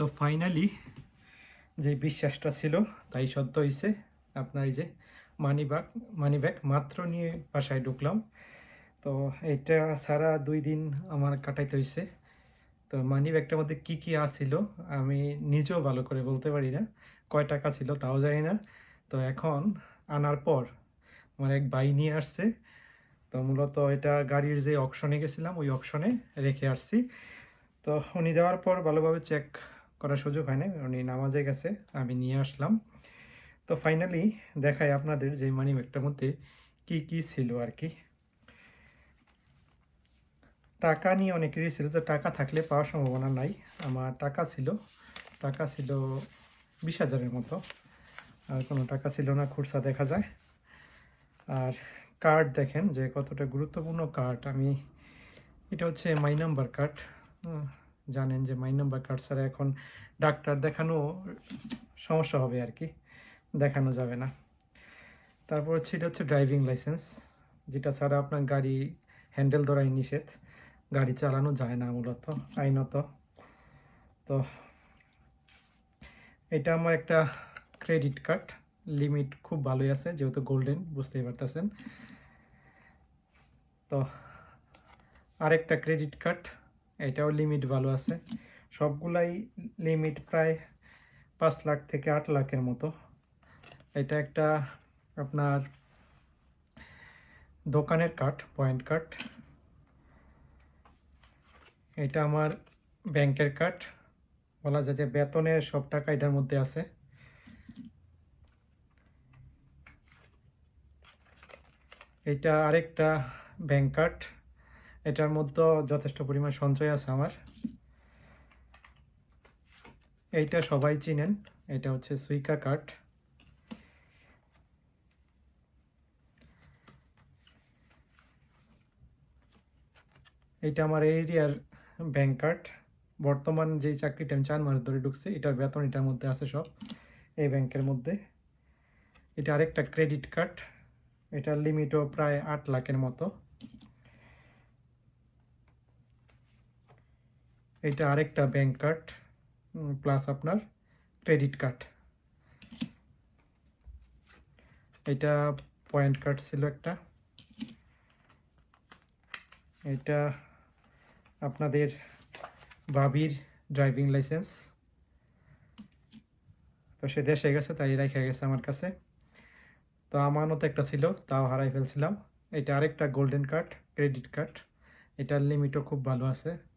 তো ফাইনালি যে বিশ্বাসটা ছিল, তাই সত্য হয়েছে আপনার এই যে মানি ব্যাগ মানি ব্যাগ মাত্র নিয়ে বাসায় ঢুকলাম। তো এটা সারা দুই দিন আমার কাটাইতে হয়েছে তো মানি ব্যাগটার মধ্যে কী কী আসছিল আমি নিজেও ভালো করে বলতে পারি না। কয় টাকা ছিল তাও জানি না। তো এখন আনার পর আমার এক ভাই নিয়ে আসছে। তো মূলত এটা গাড়ির যে অকশনে গেছিলাম, ওই অকশনে রেখে আসছি। তো উনি দেওয়ার পর ভালোভাবে চেক করার সুযোগ হয় না উনি নামাজে গেছে, আমি নিয়ে আসলাম। তো ফাইনালি দেখাই আপনাদের যে মানি ব্যাগটার মধ্যে কি কি ছিল আর কি। টাকা নিয়ে অনেকেরই ছিল যে টাকা থাকলে পাওয়ার সম্ভাবনা নাই। আমার টাকা ছিল টাকা ছিল বিশ হাজারের মতো। আর কোনো টাকা ছিল না, খুরসা দেখা যায়। আর কার্ড দেখেন যে কতটা গুরুত্বপূর্ণ কার্ড আমি, এটা হচ্ছে মাই নাম্বার কার্ড জানেন যে মাই নাম্বার কার্ড ছাড়া এখন ডাক্তার দেখানো সমস্যা হবে আর কি, দেখানো যাবে না। তারপর হচ্ছে এটা হচ্ছে ড্রাইভিং লাইসেন্স যেটা ছাড়া আপনার গাড়ি হ্যান্ডেল ধরাই নিষেধ। গাড়ি চালানো যায় না মূলত, আইনত। তো এটা আমার একটা ক্রেডিট কার্ড লিমিট খুব ভালোই আছে, যেহেতু গোল্ডেন বুঝতেই পারতেছেন। তো আরেকটা ক্রেডিট কার্ড এটাও লিমিট ভালো আছে। সবগুলাই লিমিট প্রায় পাঁচ লাখ থেকে আট লাখের মতো। এটা একটা আপনার দোকানের কার্ড পয়েন্ট কার্ড এটা আমার ব্যাংকের কার্ড বলা যায় যে বেতনের সব টাকা এটার মধ্যে আছে। এটা আরেকটা ব্যাংক কার্ড এটার মধ্যে যথেষ্ট পরিমাণ সঞ্চয় আছে আমার। এইটা সবাই চিনেন, এটা হচ্ছে সুইকা কার্ড এইটা আমার এরিয়ার ব্যাংক কার্ড বর্তমান যে চাকরিটা আমি চার মাস ধরে ঢুকছি, এটার বেতন এটার মধ্যে আছে সব, এই ব্যাংকের মধ্যে। এটা আরেকটা ক্রেডিট কার্ড এটার লিমিটও প্রায় আট লাখের মতো। এটা আরেকটা ব্যাংক কার্ড প্লাস আপনার ক্রেডিট কার্ড এটা পয়েন্ট কার্ড ছিল একটা। এটা আপনাদের ভাবির ড্রাইভিং লাইসেন্স তো সে দেশে গেছে, তাই রেখে গেছে আমার কাছে। তো আমারও তো একটা ছিল, তাও হারাই ফেলছিলাম। এটা আরেকটা গোল্ডেন কার্ড ক্রেডিট কার্ড এটার লিমিটও খুব ভালো আছে।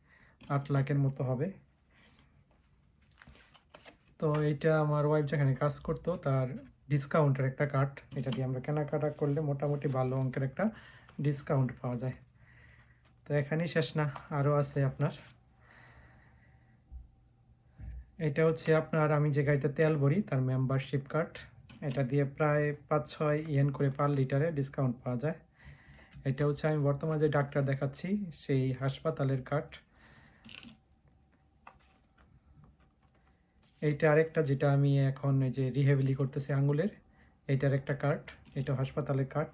আট লাখের মতো হবে। তো এইটা আমার ওয়াইফ যেখানে কাজ করতো, তার ডিসকাউন্টের একটা কার্ড এটা দিয়ে আমরা কেনাকাটা করলে মোটামুটি ভালো অঙ্কের একটা ডিসকাউন্ট পাওয়া যায়। তো এখানেই শেষ না আরও আছে আপনার। এটা হচ্ছে আপনার, আমি যে গাড়িতে তেল ভরি, তার মেম্বারশিপ কার্ড এটা দিয়ে প্রায় পাঁচ ছয় ইয়েন করে পার লিটারে ডিসকাউন্ট পাওয়া যায়। এটা হচ্ছে আমি বর্তমানে যে ডাক্তার দেখাচ্ছি, সেই হাসপাতালের কার্ড এইটা আরেকটা যেটা আমি এখন এই যে রিহেবিলি করতেছি আঙ্গুলের, এইটার একটা কার্ড এটা হাসপাতালের কার্ড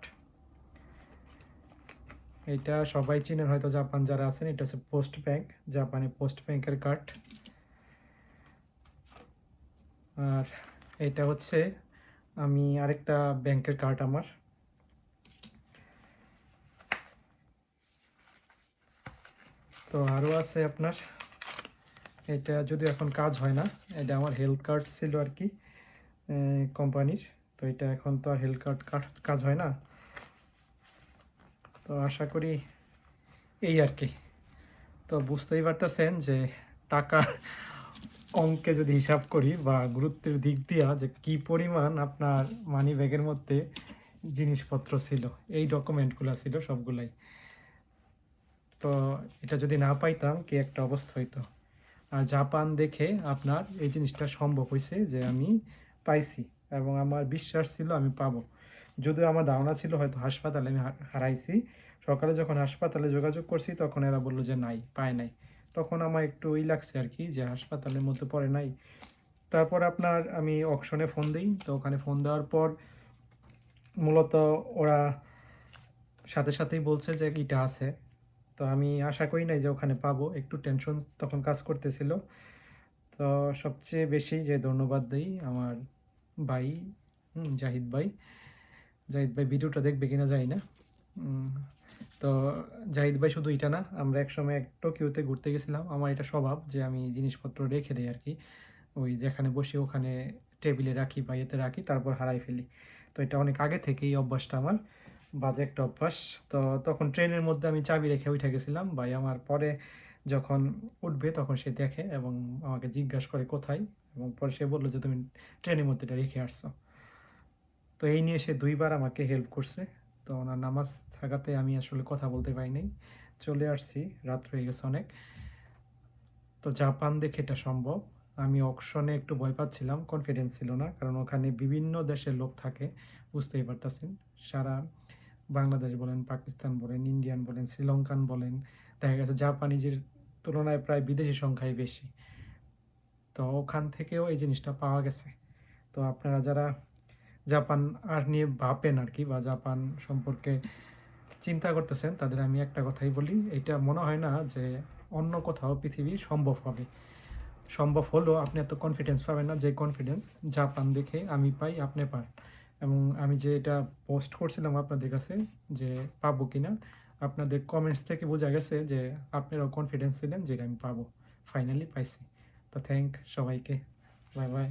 এটা সবাই চিনেন হয়তো জাপান যারা আছেন, এটা হচ্ছে পোস্ট ব্যাংক, জাপানে পোস্ট ব্যাংকের কার্ড আর এটা হচ্ছে আমি আরেকটা ব্যাংকের কার্ড আমার। তো আরও আছে আপনার। এটা যদি এখন কাজ হয় না, এটা আমার হেলথ কার্ড ছিল আর কি কোম্পানির তো এটা এখন তো আর হেলথ কার্ড কাজ হয় না। তো আশা করি এই আর কি। তো বুঝতেই পারতেছেন যে টাকা অঙ্কে যদি হিসাব করি বা গুরুত্বের দিক দিয়া যে কি পরিমাণ আপনার মানি ব্যাগের মধ্যে জিনিসপত্র ছিল, এই ডকুমেন্টগুলো ছিল সবগুলাই। তো এটা যদি না পাইতাম কি একটা অবস্থা হইতো? জাপান দেখে আপনার এই জিনিসটা সম্ভব হয়েছে যে আমি পাইছি এবং আমার বিশ্বাস ছিল আমি পাবো। যদিও আমার ধারণা ছিল হয়তো হাসপাতালে আমি হারাইছি। সকালে যখন হাসপাতালে যোগাযোগ করছি, তখন এরা বলল যে নাই, পায় নাই। তখন আমার একটু ওই লাগছে আর কি যে হাসপাতালের মধ্যে পড়ে নাই। তারপর আপনার আমি অকশনে ফোন দিই, তো ওখানে ফোন দেওয়ার পর মূলত ওরা সাথে সাথেই বলছে যে এটা আছে। তো আমি আশা করি নাই যে ওখানে পাবো। একটু টেনশন তখন কাজ করতেছিল। তো সবচেয়ে বেশি যে ধন্যবাদ দিই আমার ভাই জাহিদ ভাই। জাহিদ ভাই ভিডিওটা দেখবে কিনা জানি না। তো জাহিদ ভাই শুধু এটা না, আমরা একসময় এক টোকিওতে ঘুরতে গেছিলাম। আমার এটা স্বভাব যে আমি জিনিসপত্র রেখে দেই আর কি। ওই যেখানে বসে ওখানে টেবিলে রাখি বা এতে রাখি, তারপর হারাই ফেলি। তো এটা অনেক আগে থেকে এই অভ্যাসটা আমার, বাজে একটা অভ্যাস। তো তখন ট্রেনের মধ্যে আমি চাবি রেখে উঠে গেছিলাম, ভাই আমার পরে যখন উঠবে তখন সে দেখে এবং আমাকে জিজ্ঞাসা করে কোথায়, এবং পরে সে বলল যে তুমি ট্রেনের মধ্যে এটা রেখে আসছো। তো এই নিয়ে সে দুইবার আমাকে হেল্প করছে। তো ওনার নামাজ থাকাতে আমি আসলে কথা বলতে পারি নাই। চলে আসছি, রাত হয়ে গেছে অনেক। তো জাপান দেখে এটা সম্ভব। আমি অকশনে একটু ভয় পাচ্ছিলাম কনফিডেন্স ছিল না, কারণ ওখানে বিভিন্ন দেশের লোক থাকে, বুঝতেই পারতেছেন। সারা বাংলাদেশ বলেন, পাকিস্তান বলেন ইন্ডিয়ান বলেন, শ্রীলঙ্কান বলেন, দেখা গেছে জাপানিজের তুলনায় প্রায় বিদেশি সংখ্যাই বেশি। তো ওখান থেকেও এই জিনিসটা পাওয়া গেছে। তো আপনারা যারা জাপান আর নিয়ে ভাবেন আর কি বা জাপান সম্পর্কে চিন্তা করতেছেন, তাদের আমি একটা কথাই বলি, এটা মনে হয় না যে অন্য কোথাও পৃথিবী সম্ভব হবে। সম্ভব হলো আপনি এত কনফিডেন্স পাবেন না, যে কনফিডেন্স জাপান দেখে আমি পাই, আপনি পান। এবং আমি যে এটা পোস্ট করছিলাম আপনাদের কাছে যে পাবো কি না আপনাদের কমেন্টস থেকে বোঝা গেছে যে আপনারাও কনফিডেন্স ছিলেন যে আমি পাবো। ফাইনালি পাইছি। তো থ্যাংক সবাইকে। Bye bye